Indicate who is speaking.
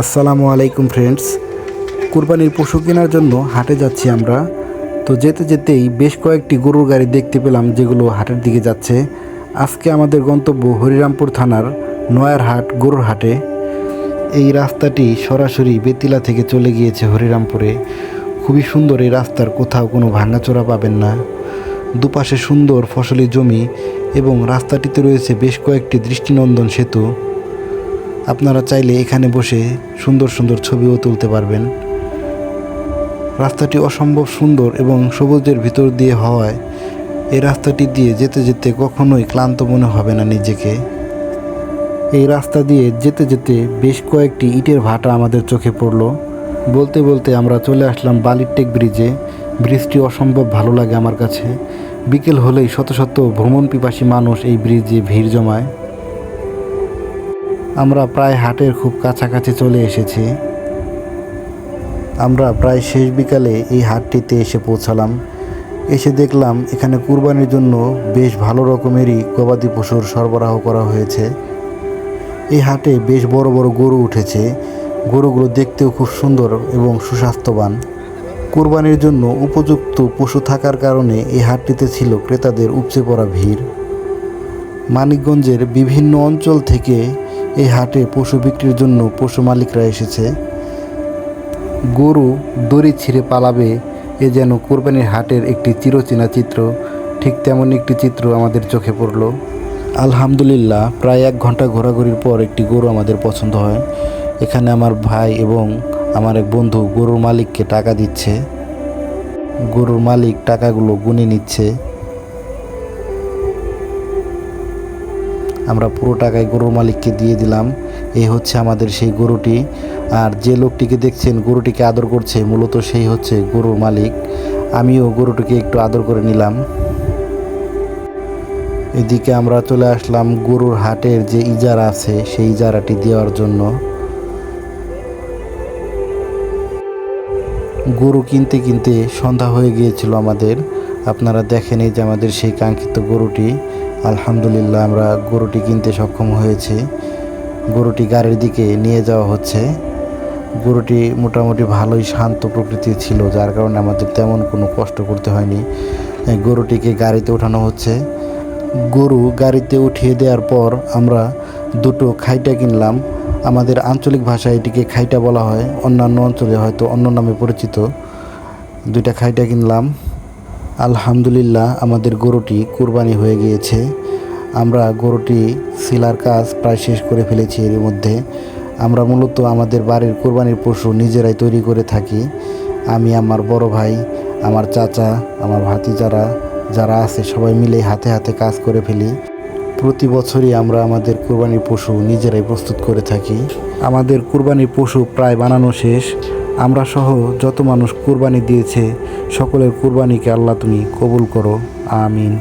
Speaker 1: আসসালামু আলাইকুম ফ্রেন্ডস কুরবানির পশু কেনার জন্য হাটে যাচ্ছি আমরা। তো যেতে যেতেই বেশ কয়েকটি গরুর গাড়ি দেখতে পেলাম যেগুলো হাটের দিকে যাচ্ছে। আজকে আমাদের গন্তব্য হরিরামপুর থানার নয়ার হাট, গরুর হাটে। এই রাস্তাটি সরাসরি বেতিলা থেকে চলে গিয়েছে হরিরামপুরে। খুবই সুন্দর এই রাস্তার কোথাও কোনো ভাঙাচোরা পাবেন না। দুপাশে সুন্দর ফসলি জমি এবং রাস্তাটিতে রয়েছে বেশ কয়েকটি দৃষ্টিনন্দন সেতু। আপনারা চাইলে এখানে বসে সুন্দর সুন্দর ছবিও তুলতে পারবেন। রাস্তাটি অসম্ভব সুন্দর এবং সবুজের ভিতর দিয়ে হওয়ায় এই রাস্তাটি দিয়ে যেতে যেতে কখনোই ক্লান্ত মনে হবে না নিজেকে। এই রাস্তা দিয়ে যেতে যেতে বেশ কয়েকটি ইটের ভাটা আমাদের চোখে পড়ল। বলতে বলতে আমরা চলে আসলাম বালিরটেক ব্রিজে। ব্রিজটি অসম্ভব ভালো লাগে আমার কাছে। বিকেল হলেই শত শত ভ্রমণ পিপাসী মানুষ এই ব্রিজে ভিড় জমায়। আমরা প্রায় হাটের খুব কাছাকাছি চলে এসেছি। আমরা প্রায় শেষ বিকালে এই হাটটিতে এসে পৌঁছালাম। এসে দেখলাম এখানে কুরবানির জন্য বেশ ভালো রকমেরই গবাদি পশুর সরবরাহ করা হয়েছে। এই হাটে বেশ বড় বড় গরু উঠেছে। গরুগুলো দেখতেও খুব সুন্দর এবং সুস্বাস্থ্যবান। কুরবানির জন্য উপযুক্ত পশু থাকার কারণে এই হাটটিতে ছিল ক্রেতাদের উপচে পড়া ভিড়। মানিকগঞ্জের বিভিন্ন অঞ্চল থেকে এই হাটে পশু বিক্রির জন্য পশু মালিকরা এসেছে। গরু দড়ি ছিঁড়ে পালাবে, এ যেন কোরবানির হাটের একটি চিরচেনা চিত্র। ঠিক তেমন একটি চিত্র আমাদের চোখে পড়ল। আলহামদুলিল্লাহ, প্রায় এক ঘণ্টা ঘোরাঘুরির পর একটি গরু আমাদের পছন্দ হয়। এখানে আমার ভাই এবং আমার এক বন্ধু গরুর মালিককে টাকা দিচ্ছে। গরুর মালিক টাকাগুলো গুনে নিচ্ছে। আমরা পুরো টাকায় গরুর মালিককে দিয়ে দিলাম। এই হচ্ছে আমাদের সেই গরুটি। আর যে লোকটিকে দেখছেন, গরুটিকে আদর করছে, মূলত সেই হচ্ছে গরুর মালিক। আমিও গরুটিকে একটু আদর করে নিলাম। এদিকে আমরা চলে আসলাম গরুর হাটের যে ইজারা আছে, সেই ইজারাটি দেওয়ার জন্য। গরু কিনতে কিনতে সন্ধ্যা হয়ে গিয়েছিল আমাদের। আপনারা দেখেন এই যে আমাদের সেই কাঙ্ক্ষিত গরুটি। আলহামদুলিল্লাহ, আমরা গরুটি কিনতে সক্ষম হয়েছি। গরুটি গাড়ির দিকে নিয়ে যাওয়া হচ্ছে। গরুটি মোটামুটি ভালোই শান্ত প্রকৃতির ছিল, যার কারণে আমাদের তেমন কোনো কষ্ট করতে হয়নি। গরুটিকে গাড়িতে ওঠানো হচ্ছে। গরু গাড়িতে উঠিয়ে দেওয়ার পর আমরা দুটো খাইটা কিনলাম। আমাদের আঞ্চলিক ভাষায় এটিকে খাইটা বলা হয়। অন্যান্য অঞ্চলে হয়তো অন্য নামে পরিচিত। দুইটা খাইটা কিনলাম। আলহামদুলিল্লাহ, আমাদের গরুটি কুরবানি হয়ে গিয়েছে। আমরা গরুটি সিলার কাজ প্রায় শেষ করে ফেলেছি এর মধ্যে। আমরা মূলত আমাদের বাড়ির কোরবানির পশু নিজেরাই তৈরি করে থাকি। আমি, আমার বড় ভাই, আমার চাচা, আমার ভাতিজারা যারা আছে, সবাই মিলে হাতে হাতে কাজ করে ফেলি। প্রতি বছরই আমরা আমাদের কোরবানির পশু নিজেরাই প্রস্তুত করে থাকি। আমাদের কোরবানির পশু প্রায় বানানো শেষ। আমরা সহ যত মানুষ কুরবানি দিয়েছে সকলের কুরবানিকে আল্লাহ তুমি কবুল করো। আমিন।